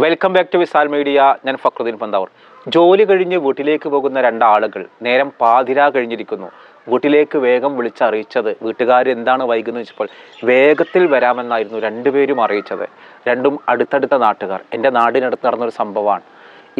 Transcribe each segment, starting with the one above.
Welcome back to Visal media ഞാൻ ഫക്രുദ്ദീൻ പന്താവൂർ. ജോലി കഴിഞ്ഞ് വീട്ടിലേക്ക് പോകുന്ന രണ്ടാളുകൾ നേരം പാതിര കഴിഞ്ഞിരിക്കുന്നു. വീട്ടിലേക്ക് വേഗം വിളിച്ചറിയിച്ചത് വീട്ടുകാർ എന്താണ് വൈകുന്നത് വെച്ചപ്പോൾ വേഗത്തിൽ വരാമെന്നായിരുന്നു രണ്ടുപേരും അറിയിച്ചത്. രണ്ടും അടുത്തടുത്ത നാട്ടുകാർ. എന്റെ നാടിനടുത്ത് നടന്നൊരു സംഭവമാണ്.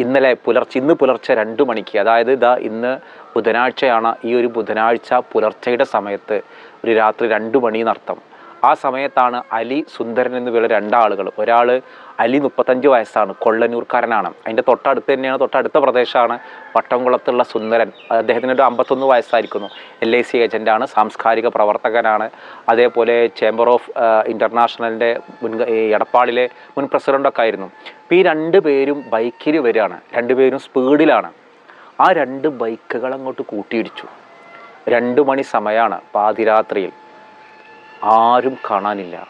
ഇന്നലെ പുലർച്ചെ ഇന്ന് പുലർച്ചെ രണ്ട് മണിക്ക് അതായത് ഇതാ ഇന്ന് ബുധനാഴ്ചയാണ് ഈ ഒരു ബുധനാഴ്ച പുലർച്ചയുടെ സമയത്ത് ഒരു രാത്രി രണ്ട് മണി എന്നർത്ഥം. ആ സമയത്താണ് അലി സുന്ദരൻ എന്ന് പേര് രണ്ടാളുകൾ. ഒരാൾ അലി മുപ്പത്തഞ്ച് വയസ്സാണ് കൊള്ളനൂർക്കാരനാണ് അതിന്റെ തൊട്ടടുത്ത് തന്നെയാണ് തൊട്ടടുത്ത പ്രദേശമാണ് വട്ടംകുളത്തുള്ള സുന്ദരൻ. അദ്ദേഹത്തിന് ഒരു അമ്പത്തൊന്ന് വയസ്സായിരിക്കുന്നു. എൽ ഐ സി ഏജന്റാണ് സാംസ്കാരിക പ്രവർത്തകനാണ്. അതേപോലെ ചേംബർ ഓഫ് ഇന്റർനാഷണലിന്റെ മുൻ എടപ്പാളിലെ മുൻ പ്രസിഡന്റൊക്കെ ആയിരുന്നു. ഈ രണ്ട് പേരും ബൈക്കിൽ വരികയാണ്. രണ്ടുപേരും സ്പീഡിലാണ്. ആ രണ്ട് ബൈക്കുകൾ അങ്ങോട്ട് കൂട്ടിയിടിച്ചു. രണ്ട് മണി സമയമാണ് പാതിരാത്രിയിൽ. ആരും കാണാനില്ല.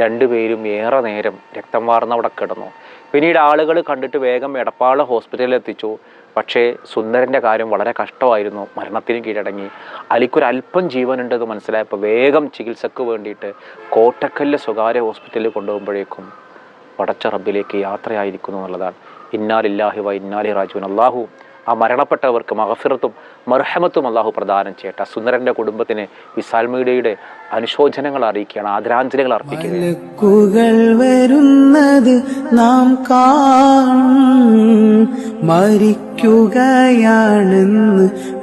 രണ്ടുപേരും ഏറെ നേരം രക്തം വാർന്ന അവിടെ കിടന്നു. പിന്നീട് ആളുകൾ കണ്ടിട്ട് വേഗം എടപ്പാള ഹോസ്പിറ്റലിൽ എത്തിച്ചു. പക്ഷേ സുന്ദരന്റെ കാര്യം വളരെ കഷ്ടമായിരുന്നു. മരണത്തിന് കീഴടങ്ങി. അലിക്കൊരല്പം ജീവനുണ്ടെന്ന് മനസ്സിലായപ്പോൾ വേഗം ചികിത്സക്ക് വേണ്ടിയിട്ട് കോട്ടക്കല്ല് സ്വകാര്യ ഹോസ്പിറ്റലിൽ കൊണ്ടുപോകുമ്പോഴേക്കും പടച്ച റബ്ബിലേക്ക് യാത്രയായിരിക്കുന്നു എന്നുള്ളതാണ്. ഇന്നാലില്ലാഹി വ ഇന്നാലി റാജുവിൻ അള്ളാഹു ആ മരണപ്പെട്ടവർക്ക് മഹഫിറത്തും മർഹമത്തും അള്ളാഹു പ്രദാനം ചെയ്യട്ടെ. സുന്ദരന്റെ കുടുംബത്തിന് വിശാൽ മീഡിയയുടെ അനുശോചനങ്ങൾ അറിയിക്കുകയാണ് ആദരാഞ്ജലികൾ അർപ്പിക്കുകയാണ്. വരുന്നത് നാം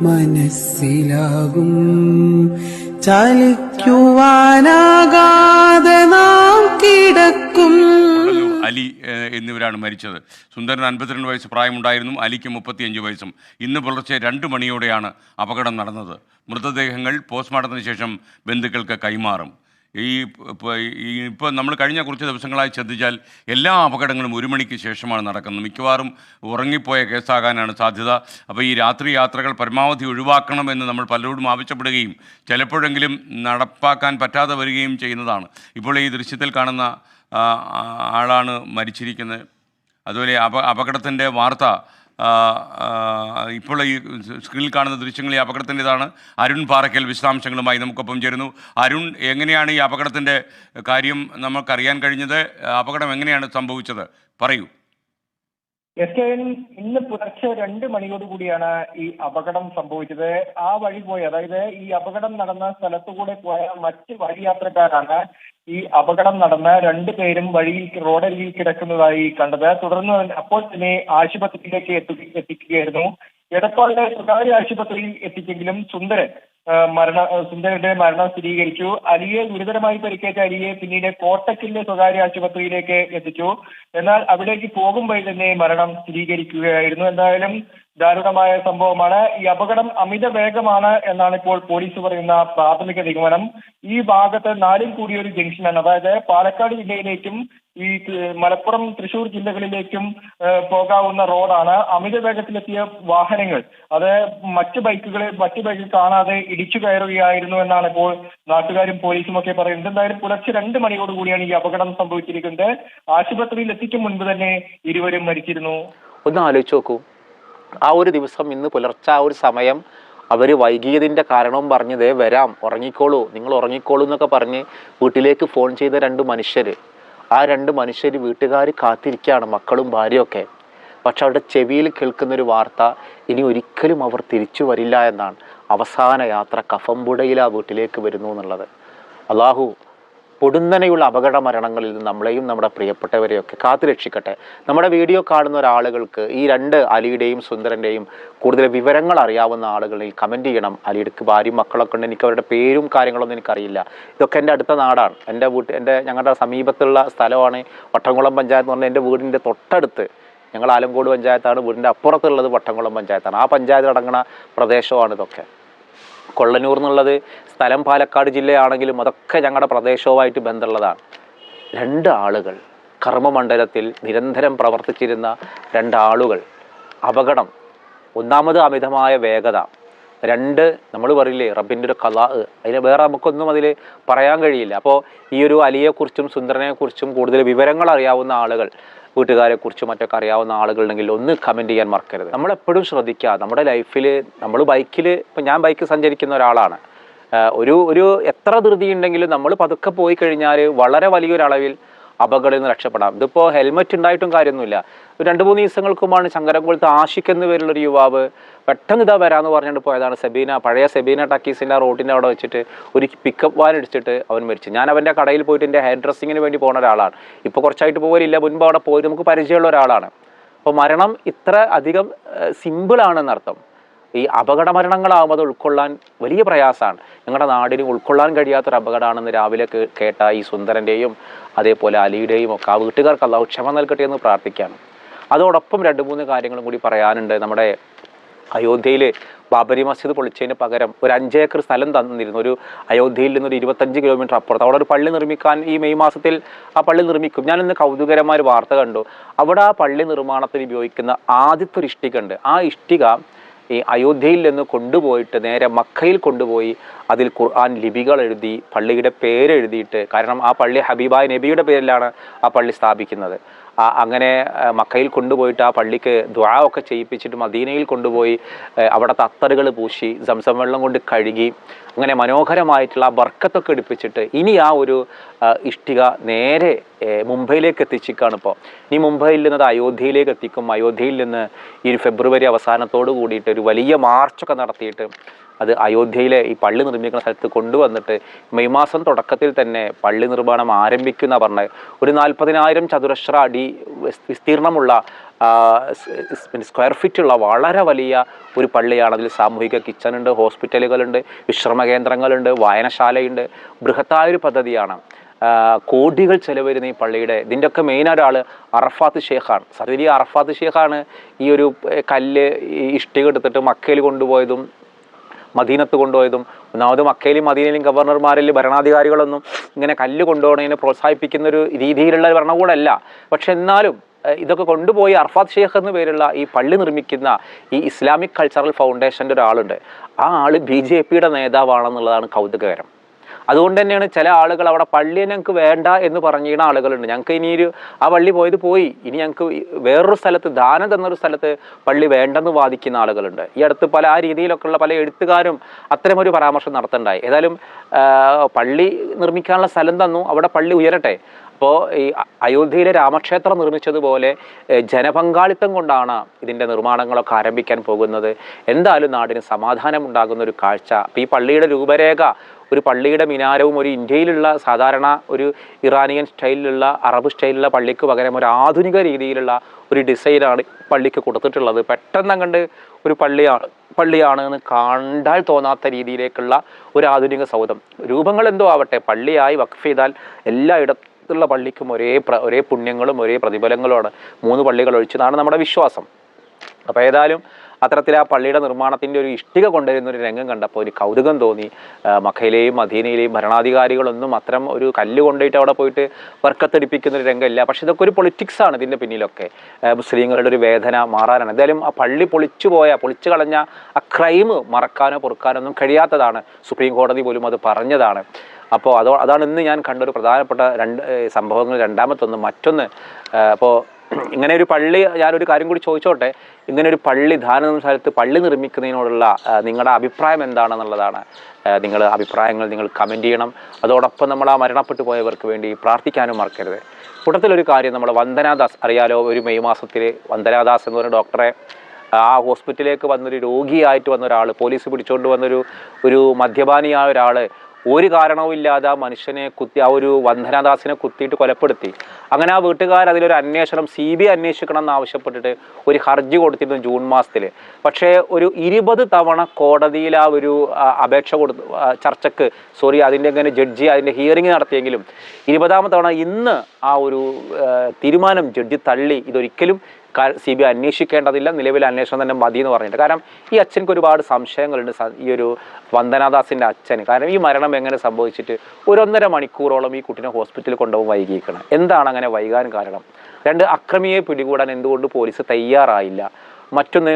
മനസ്സിലാകും. ചലിക്കുവാനാകാതെ നാം കിടക്കും. അലി എന്നിവരാണ് മരിച്ചത്. സുന്ദരന് അൻപത്തിരണ്ട് വയസ്സ് പ്രായമുണ്ടായിരുന്നു അലിക്ക് മുപ്പത്തിയഞ്ച് വയസ്സും. ഇന്ന് പുലർച്ചെ രണ്ട് മണിയോടെയാണ് അപകടം നടന്നത്. മൃതദേഹങ്ങൾ പോസ്റ്റ്മോർട്ടത്തിന് ശേഷം ബന്ധുക്കൾക്ക് കൈമാറും. ഈ ഇപ്പോൾ നമ്മൾ കഴിഞ്ഞ കുറച്ച് ദിവസങ്ങളായി ശ്രദ്ധിച്ചാൽ എല്ലാ അപകടങ്ങളും ഒരു മണിക്ക് ശേഷമാണ് നടക്കുന്നത്. മിക്കവാറും ഉറങ്ങിപ്പോയ കേസാകാനാണ് സാധ്യത. അപ്പോൾ ഈ രാത്രി യാത്രകൾ പരമാവധി ഒഴിവാക്കണമെന്ന് നമ്മൾ പലരോടും ആവശ്യപ്പെടുകയും ചിലപ്പോഴെങ്കിലും നടപ്പാക്കാൻ പറ്റാതെ വരികയും ചെയ്യുന്നതാണ്. ഇപ്പോൾ ഈ ദൃശ്യത്തിൽ കാണുന്ന ആളാണ് മരിച്ചിരിക്കുന്നത്. അതുപോലെ അപ അപകടത്തിന്റെ വാർത്ത ഇപ്പോൾ ഈ സ്ക്രീനിൽ കാണുന്ന ദൃശ്യങ്ങൾ ഈ അപകടത്തിന്റെതാണ്. അരുൺ പാറയ്ക്കൽ വിശദാംശങ്ങളുമായി നമുക്കൊപ്പം ചേരുന്നു. അരുൺ എങ്ങനെയാണ് ഈ അപകടത്തിന്റെ കാര്യം നമുക്കറിയാൻ കഴിഞ്ഞത്? അപകടം എങ്ങനെയാണ് സംഭവിച്ചത്? പറയൂ. എസ് കെ ഇന്ന് പുലർച്ചെ രണ്ട് മണിയോടുകൂടിയാണ് ഈ അപകടം സംഭവിച്ചത്. ആ വഴി പോയി. അതായത് ഈ അപകടം നടന്ന സ്ഥലത്തുകൂടെ പോയ മറ്റ് വഴിയാത്രക്കാരാണ് ഈ അപകടം നടന്ന രണ്ടു പേരും വഴിയിൽ റോഡരികിൽ കിടക്കുന്നതായി കണ്ടത്. തുടർന്ന് അപ്പോൾ തന്നെ ആശുപത്രിയിലേക്ക് എത്തി എത്തിക്കുകയായിരുന്നു. എടപ്പാളിലെ സ്വകാര്യ ആശുപത്രിയിൽ എത്തിച്ചെങ്കിലും സുന്ദരൻ മരണ സുന്ദരന്റെ മരണം സ്ഥിരീകരിച്ചു. അലിയെ ഗുരുതരമായി പരിക്കേറ്റ അലിയെ പിന്നീട് കോട്ടക്കിലെ സ്വകാര്യ ആശുപത്രിയിലേക്ക് എത്തിച്ചു. എന്നാൽ അവിടേക്ക് പോകും തന്നെ മരണം സ്ഥിരീകരിക്കുകയായിരുന്നു. എന്തായാലും ദാരുണമായ സംഭവമാണ്. ഈ അപകടം അമിത വേഗമാണ് എന്നാണ് ഇപ്പോൾ പോലീസ് പറയുന്ന പ്രാഥമിക നിഗമനം. ഈ ഭാഗത്ത് നാലും കൂടിയ ഒരു ജംഗ്ഷനാണ്. അതായത് പാലക്കാട് ജില്ലയിലേക്കും ഈ മലപ്പുറം തൃശൂർ ജില്ലകളിലേക്കും പോകാവുന്ന റോഡാണ്. അമിത വേഗത്തിലെത്തിയ വാഹനങ്ങൾ അത് മറ്റു ബൈക്കുകളെ മറ്റു ബൈക്കിൽ കാണാതെ ഇടിച്ചു കയറുകയായിരുന്നു എന്നാണ് ഇപ്പോൾ നാട്ടുകാരും പോലീസും ഒക്കെ പറയുന്നത്. എന്തായാലും പുലർച്ചെ രണ്ട് മണിയോടുകൂടിയാണ് ഈ അപകടം സംഭവിച്ചിരിക്കുന്നത്. ആശുപത്രിയിൽ എത്തിക്കും മുൻപ് തന്നെ ഇരുവരും മരിച്ചിരുന്നു. ഒന്ന് ആലോചിച്ച് നോക്കൂ. ആ ഒരു ദിവസം ഇന്ന് പുലർച്ചെ ആ ഒരു സമയം അവർ വൈകിയതിന്റെ കാരണവും പറഞ്ഞ് ദേ വരാം ഉറങ്ങിക്കോളൂ നിങ്ങൾ ഉറങ്ങിക്കോളൂ എന്നൊക്കെ പറഞ്ഞ് വീട്ടിലേക്ക് ഫോൺ ചെയ്ത രണ്ട് മനുഷ്യർ ആ രണ്ട് മനുഷ്യർ വീട്ടുകാർ കാത്തിരിക്കുകയാണ് മക്കളും ഭാര്യയൊക്കെ. പക്ഷെ അവരുടെ ചെവിയിൽ കേൾക്കുന്നൊരു വാർത്ത ഇനി ഒരിക്കലും അവർ തിരിച്ചു വരില്ല എന്നാണ് അവസാന യാത്ര കഫംപുടയിൽ ആ വീട്ടിലേക്ക് വരുന്നു എന്നുള്ളത്. അള്ളാഹു പൊടുന്നനെയുള്ള അപകട മരണങ്ങളിൽ നിന്ന് നമ്മളെയും നമ്മുടെ പ്രിയപ്പെട്ടവരെയൊക്കെ കാത്തു രക്ഷിക്കട്ടെ. നമ്മുടെ വീഡിയോ കാണുന്ന ഒരാളുകൾക്ക് ഈ രണ്ട് അലിയുടെയും സുന്ദരന്റെയും കൂടുതൽ വിവരങ്ങൾ അറിയാവുന്ന ആളുകളിൽ കമന്റ് ചെയ്യണം. അലിയുടെ ഭാര്യയും മക്കളൊക്കെ ഉണ്ട്. എനിക്ക് അവരുടെ പേരും കാര്യങ്ങളൊന്നും എനിക്കറിയില്ല. ഇതൊക്കെ എന്റെ അടുത്ത നാടാണ്. എന്റെ വീട്ട് എന്റെ ഞങ്ങളുടെ സമീപത്തുള്ള സ്ഥലമാണ് വട്ടംകുളം പഞ്ചായത്ത് എന്ന് പറഞ്ഞാൽ എന്റെ വീടിന്റെ തൊട്ടടുത്ത്. ഞങ്ങൾ ആലങ്കോട് പഞ്ചായത്താണ്. വീടിന്റെ അപ്പുറത്തുള്ളത് വട്ടംകുളം പഞ്ചായത്താണ്. ആ പഞ്ചായത്തിൽ അടങ്ങുന്ന പ്രദേശമാണ് ഇതൊക്കെ. കൊള്ളനൂർ എന്നുള്ളത് സ്ഥലം പാലക്കാട് ജില്ലയാണെങ്കിലും അതൊക്കെ ഞങ്ങളുടെ പ്രദേശവുമായിട്ട് ബന്ധമുള്ളതാണ്. രണ്ട് ആളുകൾ കർമ്മമണ്ഡലത്തിൽ നിരന്തരം പ്രവർത്തിച്ചിരുന്ന രണ്ടാളുകൾ അപകടം ഒന്നാമത് അമിതമായ വേഗത രണ്ട് നമ്മൾ പറയില്ലേ റബ്ബിന്റെ ഒരു കഥ അതിന് വേറെ നമുക്കൊന്നും അതിൽ പറയാൻ കഴിയില്ല. അപ്പോൾ ഈ ഒരു അലിയെക്കുറിച്ചും സുന്ദരനെക്കുറിച്ചും കൂടുതൽ വിവരങ്ങൾ അറിയാവുന്ന ആളുകൾ വീട്ടുകാരെക്കുറിച്ചും മറ്റൊക്കെ അറിയാവുന്ന ആളുകളുണ്ടെങ്കിൽ ഒന്ന് കമന്റ് ചെയ്യാൻ മറക്കരുത്. നമ്മളെപ്പോഴും ശ്രദ്ധിക്കുക നമ്മുടെ ലൈഫിൽ നമ്മൾ ബൈക്കിൽ ഇപ്പം ഞാൻ ബൈക്ക് സഞ്ചരിക്കുന്ന ഒരാളാണ്. ഒരു ഒരു എത്ര ധൃതി ഉണ്ടെങ്കിലും നമ്മൾ പതുക്കെ പോയി കഴിഞ്ഞാൽ വളരെ വലിയൊരളവിൽ അപകടത്തിൽ നിന്ന് രക്ഷപ്പെടാം. ഇതിപ്പോൾ ഹെൽമെറ്റ് ഉണ്ടായിട്ടും കാര്യമൊന്നുമില്ല. രണ്ട് മൂന്ന് ദിവസങ്ങൾക്കുമാണ് ശങ്കരംകുളത്ത് ആഷിഖ് എന്ന് പേരുള്ളൊരു യുവാവ് പെട്ടെന്ന് ഇതാ വരാമെന്ന് പറഞ്ഞുകൊണ്ട് പോയതാണ്. സെബീന പഴയ സെബീന ടക്കീസിന്റെ ആ റോഡിന്റെ അവിടെ വെച്ചിട്ട് ഒരു പിക്കപ്പ് വാൻ ഇടിച്ചിട്ട് അവൻ മരിച്ചു. ഞാൻ അവന്റെ കടയിൽ പോയിട്ട് എന്റെ ഹെയർ ഡ്രസ്സിങ്ങിന് വേണ്ടി പോകുന്ന ഒരാളാണ്. ഇപ്പോൾ കുറച്ചായിട്ട് പോകലില്ല മുൻപ് അവിടെ പോയി നമുക്ക് പരിചയമുള്ള ഒരാളാണ്. അപ്പോൾ മരണം ഇത്ര അധികം സിമ്പിളാണെന്നർത്ഥം ഈ അപകട മരണങ്ങളാവുമ്പോൾ ഉൾക്കൊള്ളാൻ വലിയ പ്രയാസമാണ്. ഞങ്ങളുടെ നാടിന് ഉൾക്കൊള്ളാൻ കഴിയാത്തൊരു അപകടമാണെന്ന് രാവിലെ കേട്ട ഈ സുന്ദരന്റെയും അതേപോലെ അലിയുടെയും ഒക്കെ ആ വീട്ടുകാർക്ക് അല്ലാഹു ക്ഷമ നൽകട്ടെ എന്ന് പ്രാർത്ഥിക്കുകയാണ് അതോടൊപ്പം രണ്ട് മൂന്ന് കാര്യങ്ങളും കൂടി പറയാനുണ്ട്. നമ്മുടെ അയോധ്യയിൽ ബാബരി മസ്ജിദ് പൊളിച്ചതിന് പകരം ഒരു അഞ്ചേക്കർ സ്ഥലം തന്നിരുന്നു. ഒരു അയോധ്യയിൽ നിന്ന് ഒരു ഇരുപത്തഞ്ച് കിലോമീറ്റർ അപ്പുറത്ത്. അവിടെ ഒരു പള്ളി നിർമ്മിക്കാൻ ഈ മെയ് മാസത്തിൽ ആ പള്ളി നിർമ്മിക്കും. ഞാൻ ഇന്ന് കൗതുകരമായ ഒരു വാർത്ത കണ്ടു. അവിടെ ആ പള്ളി നിർമ്മാണത്തിന് ഉപയോഗിക്കുന്ന ആദ്യത്തെ ഒരു ഇഷ്ടിക ഉണ്ട്. ആ ഇഷ്ടിക ഈ അയോധ്യയിൽ നിന്ന് കൊണ്ടുപോയിട്ട് നേരെ മക്കയിൽ കൊണ്ടുപോയി അതിൽ ഖുർആൻ ലിപികൾ എഴുതി പള്ളിയുടെ പേരെഴുതിയിട്ട് കാരണം ആ പള്ളി ഹബീബായ നബിയുടെ പേരിലാണ് ആ പള്ളി സ്ഥാപിക്കുന്നത്. അങ്ങനെ മക്കയിൽ കൊണ്ടുപോയിട്ട് ആ പള്ളിക്ക് ദ്വാ ഒക്കെ ചെയ്യിപ്പിച്ചിട്ട് മദീനയിൽ കൊണ്ടുപോയി അവിടുത്തെ അത്തറുകൾ പൂശി സംസം വെള്ളം കൊണ്ട് കഴുകി അങ്ങനെ മനോഹരമായിട്ടുള്ള ആ ബർക്കത്തൊക്കെ എടുപ്പിച്ചിട്ട് ഇനി ആ ഒരു ഇഷ്ടിക നേരെ മുംബൈയിലേക്ക് എത്തിച്ചിക്കാണ് ഇപ്പോൾ. ഇനി മുംബൈയിൽ നിന്ന് അയോധ്യയിലേക്ക് എത്തിക്കും. അയോധ്യയിൽ നിന്ന് ഈ ഫെബ്രുവരി അവസാനത്തോട് കൂടിയിട്ട് ഒരു വലിയ മാർച്ചൊക്കെ നടത്തിയിട്ട് അത് അയോധ്യയിലെ ഈ പള്ളി നിർമ്മിക്കുന്ന സ്ഥലത്ത് കൊണ്ടുവന്നിട്ട് മെയ് മാസം തുടക്കത്തിൽ തന്നെ പള്ളി നിർമ്മാണം ആരംഭിക്കുന്ന പറഞ്ഞ ഒരു നാൽപ്പതിനായിരം ചതുരശ്ര അടി വിസ്തീർണമുള്ള സ്ക്വയർ ഫീറ്റുള്ള വളരെ വലിയ ഒരു പള്ളിയാണ്. അതിൽ സാമൂഹിക കിച്ചണുണ്ട് ഹോസ്പിറ്റലുകളുണ്ട് വിശ്രമ കേന്ദ്രങ്ങളുണ്ട് വായനശാലയുണ്ട് ബൃഹത്തായൊരു പദ്ധതിയാണ്. കോടികൾ ചെലവരുന്ന ഈ പള്ളിയുടെ ഇതിന്റെയൊക്കെ മെയിൻ ഒരാൾ അറഫാത്ത് ഷേഖാണ്. സത്യത്തിൽ അറഫാത്ത് ഷേഖാണ് ഈ ഒരു കല്ല് ഇഷ്ടിക എടുത്തിട്ട് മക്കയിൽ കൊണ്ടുപോയതും മദീനത്ത് കൊണ്ടുപോയതും ഒന്നാമത് മക്കയിലും മദീനയിലും ഗവർണർമാരിൽ ഭരണാധികാരികളൊന്നും ഇങ്ങനെ കല്ല് കൊണ്ടുപോകണതിനെ പ്രോത്സാഹിപ്പിക്കുന്ന ഒരു രീതിയിലുള്ള ഭരണകൂടമല്ല. പക്ഷെ എന്നാലും ഇതൊക്കെ കൊണ്ടുപോയി അർഫാദ് ഷെയ്ഖ് എന്ന പേരുള്ള ഈ പള്ളി നിർമ്മിക്കുന്ന ഈ ഇസ്ലാമിക് കൾച്ചറൽ ഫൗണ്ടേഷന്റെ ഒരാളുണ്ട്. ആ ആൾ ബി ജെ പിയുടെ നേതാവാണെന്നുള്ളതാണ് കൗതുകകരം. അതുകൊണ്ട് തന്നെയാണ് ചില ആളുകൾ അവിടെ പള്ളി ഞങ്ങൾക്ക് വേണ്ട എന്ന് പറഞ്ഞിരുന്ന ആളുകളുണ്ട്. ഞങ്ങൾക്ക് ഇനി ഒരു ആ പള്ളി പോയത് പോയി. ഇനി ഞങ്ങൾക്ക് വേറൊരു സ്ഥലത്ത് ദാനം തന്നൊരു സ്ഥലത്ത് പള്ളി വേണ്ടെന്ന് വാദിക്കുന്ന ആളുകളുണ്ട്. ഈ അടുത്ത് പല ആ രീതിയിലൊക്കെയുള്ള പല എഴുത്തുകാരും അത്തരമൊരു പരാമർശം നടത്തണ്ടായി. ഏതായാലും പള്ളി നിർമ്മിക്കാനുള്ള സ്ഥലം തന്നു. അവിടെ പള്ളി ഉയരട്ടെ. അപ്പോൾ ഈ അയോധ്യയിലെ രാമക്ഷേത്രം നിർമ്മിച്ചതുപോലെ ജനപങ്കാളിത്തം കൊണ്ടാണ് ഇതിന്റെ നിർമ്മാണങ്ങളൊക്കെ ആരംഭിക്കാൻ പോകുന്നത്. എന്തായാലും നാടിന് സമാധാനം ഉണ്ടാകുന്ന ഒരു കാഴ്ച. അപ്പോൾ ഈ പള്ളിയുടെ രൂപരേഖ ഒരു പള്ളിയുടെ മിനാരവും ഒരു ഇന്ത്യയിലുള്ള സാധാരണ ഒരു ഇറാനിയൻ സ്റ്റൈലിലുള്ള അറബ് സ്റ്റൈലിലുള്ള പള്ളിക്ക് പകരം ഒരു ആധുനിക രീതിയിലുള്ള ഒരു ഡിസൈനാണ് പള്ളിക്ക് കൊടുത്തിട്ടുള്ളത്. പെട്ടെന്ന് അങ്ങണ്ട് ഒരു പള്ളിയാണ് പള്ളിയാണ് എന്ന് കണ്ടാൽ തോന്നാത്ത രീതിയിലേക്കുള്ള ഒരു ആധുനിക സൗധം രൂപങ്ങൾ എന്തോ ആവട്ടെ പള്ളിയായി വഖഫ് ചെയ്താൽ എല്ലായിടത്തുള്ള പള്ളിക്കും ഒരേ ഒരേ പുണ്യങ്ങളും ഒരേ പ്രതിഫലങ്ങളുമാണ്. മൂന്ന് പള്ളികൾ ഒഴിച്ചതാണ് നമ്മുടെ വിശ്വാസം. അപ്പോൾ ഏതായാലും അത്തരത്തിൽ ആ പള്ളിയുടെ നിർമ്മാണത്തിന്റെ ഒരു ഇഷ്ടിക കൊണ്ടുവരുന്ന ഒരു രംഗം കണ്ടപ്പോൾ ഒരു കൗതുകം തോന്നി. മഖയിലെയും മദീനയിലെയും ഭരണാധികാരികളൊന്നും അത്തരം ഒരു കല്ല് കൊണ്ടുപോയിട്ട് അവിടെ പോയിട്ട് വർക്കത്തടിപ്പിക്കുന്ന ഒരു രംഗമില്ല. പക്ഷെ ഇതൊക്കെ ഒരു പൊളിറ്റിക്സ് ആണ് ഇതിന്റെ പിന്നിലൊക്കെ. മുസ്ലിങ്ങളുടെ ഒരു വേദന മാറാനാണ്. എന്തായാലും ആ പള്ളി പൊളിച്ചു പോയ പൊളിച്ചു കളഞ്ഞ ആ ക്രൈം മറക്കാനോ പൊറുക്കാനോ ഒന്നും കഴിയാത്തതാണ്. സുപ്രീം കോടതി പോലും അത് പറഞ്ഞതാണ്. അപ്പോൾ അതോ അതാണ് ഇന്ന് ഞാൻ കണ്ടൊരു പ്രധാനപ്പെട്ട രണ്ട് സംഭവങ്ങൾ രണ്ടാമത്തൊന്ന്. മറ്റൊന്ന് അപ്പോൾ ഇങ്ങനെ ഒരു പള്ളി ഞാനൊരു കാര്യം കൂടി ചോദിച്ചോട്ടെ. ഇങ്ങനെ ഒരു പള്ളി ധാരണ സ്ഥലത്ത് പള്ളി നിർമ്മിക്കുന്നതിനോടുള്ള നിങ്ങളുടെ അഭിപ്രായം എന്താണെന്നുള്ളതാണ്. നിങ്ങൾ അഭിപ്രായങ്ങൾ നിങ്ങൾ കമന്റ് ചെയ്യണം. അതോടൊപ്പം നമ്മൾ ആ മരണപ്പെട്ടു പോയവർക്ക് വേണ്ടി പ്രാർത്ഥിക്കാനും മറക്കരുത്. കൂട്ടത്തിലൊരു കാര്യം നമ്മൾ വന്ദനാദാസ് അറിയാലോ ഒരു മെയ് മാസത്തിൽ വന്ദനാദാസ് എന്ന് പറഞ്ഞ ഡോക്ടറെ ആ ഹോസ്പിറ്റലിലേക്ക് വന്നൊരു രോഗിയായിട്ട് വന്ന ഒരാൾ പോലീസ് പിടിച്ചുകൊണ്ട് വന്നൊരു ഒരു മദ്യപാനിയായ ഒരാൾ ഒരു കാരണവുമില്ലാതെ ആ മനുഷ്യനെ കുത്തി ആ ഒരു വന്ദനാദാസിനെ കുത്തിയിട്ട് കൊലപ്പെടുത്തി. അങ്ങനെ ആ വീട്ടുകാർ അതിലൊരു അന്വേഷണം സി ബി ഐ അന്വേഷിക്കണം എന്ന് ആവശ്യപ്പെട്ടിട്ട് ഒരു ഹർജി കൊടുത്തിരുന്നു ജൂൺ മാസത്തിൽ പക്ഷേ ഒരു ഇരുപത് തവണ കോടതിയിൽ ആ ഒരു അപേക്ഷ കൊടുത്തു ചർച്ചക്ക് സോറി അതിന്റെ ഇങ്ങനെ ജഡ്ജി അതിന്റെ ഹിയറിംഗ് നടത്തിയെങ്കിലും ഇരുപതാമത്തെ തവണ ഇന്ന് ആ ഒരു തീരുമാനം ജഡ്ജി തള്ളി. ഇതൊരിക്കലും സി ബി ഐ അന്വേഷിക്കേണ്ടതില്ല നിലവിലെ അന്വേഷണം തന്നെ മതി എന്ന് പറഞ്ഞിട്ട്. കാരണം ഈ അച്ഛനക്ക് ഒരുപാട് സംശയങ്ങളുണ്ട് ഈ ഒരു വന്ദനാദാസിന്റെ അച്ഛന്. കാരണം ഈ മരണം എങ്ങനെ സംഭവിച്ചിട്ട് ഒരു ഒന്നര മണിക്കൂറോളം ഈ കുട്ടിനെ ഹോസ്പിറ്റലിൽ കൊണ്ടുപോകും വൈകിക്കണം എന്താണ് അങ്ങനെ വൈകാൻ കാരണം? രണ്ട് അക്രമിയെ പിടികൂടാൻ എന്തുകൊണ്ട് പോലീസ് തയ്യാറായില്ല? മറ്റൊന്ന്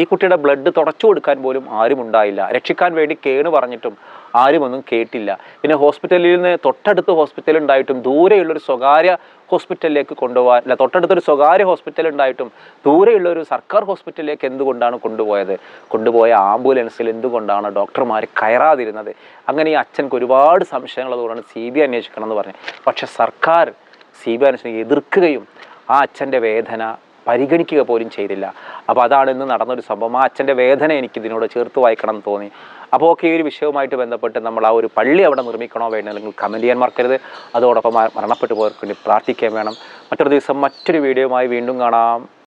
ഈ കുട്ടിയുടെ ബ്ലഡ് തുടച്ചു കൊടുക്കാൻ പോലും ആരും ഉണ്ടായില്ല. രക്ഷിക്കാൻ വേണ്ടി കേണ് പറഞ്ഞിട്ടും ആരും ഒന്നും കേട്ടില്ല. പിന്നെ ഹോസ്പിറ്റലിൽ നിന്ന് തൊട്ടടുത്ത് ഹോസ്പിറ്റൽ ഉണ്ടായിട്ടും ദൂരെയുള്ളൊരു സ്വകാര്യ ഹോസ്പിറ്റലിലേക്ക് കൊണ്ടുപോകാൻ അല്ല തൊട്ടടുത്തൊരു സ്വകാര്യ ഹോസ്പിറ്റൽ ഉണ്ടായിട്ടും ദൂരെയുള്ള ഒരു സർക്കാർ ഹോസ്പിറ്റലിലേക്ക് എന്തുകൊണ്ടാണ് കൊണ്ടുപോയത്? കൊണ്ടുപോയ ആംബുലൻസിൽ എന്തുകൊണ്ടാണ് ഡോക്ടർമാർ കയറാതിരുന്നത്? അങ്ങനെ ഈ അച്ഛൻക്ക് ഒരുപാട് സംശയങ്ങൾ അതുകൊണ്ടാണ് സി ബി അന്വേഷിക്കണം എന്ന് പറഞ്ഞു പക്ഷേ സർക്കാർ സി ബി അന്വേഷണം എതിർക്കുകയും ആ അച്ഛന്റെ വേദന പരിഗണിക്കുക പോലും ചെയ്തില്ല. അപ്പോൾ അതാണ് ഇന്ന് നടന്നൊരു സംഭവം. ആ അച്ഛന്റെ വേദന എനിക്ക് ഇതിനോട് ചേർത്ത് വായിക്കണം എന്ന് തോന്നി. അപ്പോൾ ഒക്കെ ഈ ഒരു വിഷയവുമായിട്ട് ബന്ധപ്പെട്ട് നമ്മൾ ആ ഒരു പള്ളി അവിടെ നിർമ്മിക്കണോ വേണ്ട അല്ലെങ്കിൽ കമന്റ് ചെയ്യാൻ മറക്കരുത്. അതോടൊപ്പം മരണപ്പെട്ടു പോയവർക്ക് വേണ്ടി പ്രാർത്ഥിക്കാൻ വേണം. മറ്റൊരു ദിവസം മറ്റൊരു വീഡിയോയുമായി വീണ്ടും കാണാം.